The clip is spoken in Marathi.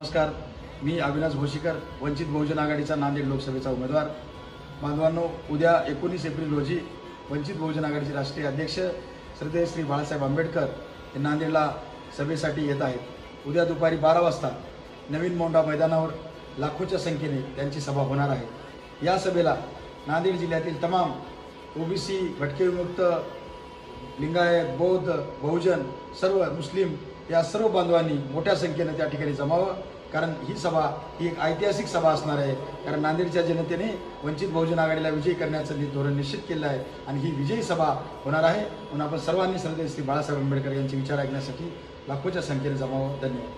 नमस्कार मी अविनाश भोशीकर वंचित बहुजन आघाडीचा नांदेड लोकसभेचा उमेदवार. बांधवांनो उद्या एकोणीस एप्रिल रोजी वंचित बहुजन आघाडीचे राष्ट्रीय अध्यक्ष श्रद्धेय श्री बाळासाहेब आंबेडकर हे नांदेडला सभेसाठी येत आहेत. उद्या दुपारी बारा वाजता नवीन मोंढा मैदानावर लाखोच्या संख्येने त्यांची सभा होणार आहे. या सभेला नांदेड जिल्ह्यातील तमाम ओबीसी भटके विमुक्त लिंगायत बौद्ध बहुजन सर्व मुस्लिम या सर्व बांधवांनी मोठ्या संख्येनं त्या ठिकाणी जमावं. कारण ही सभा ही एक ऐतिहासिक सभा असणार आहे. कारण नांदेडच्या जनतेने वंचित बहुजन आघाडीला विजयी करण्याचं धोरण निश्चित केलं आहे. आणि ही विजयी सभा होणार आहे. म्हणून आपण सर्वांनी श्रद्धेय श्री बाळासाहेब आंबेडकर यांचे विचार ऐकण्यासाठी लाखोच्या संख्येने जमावं. धन्यवाद.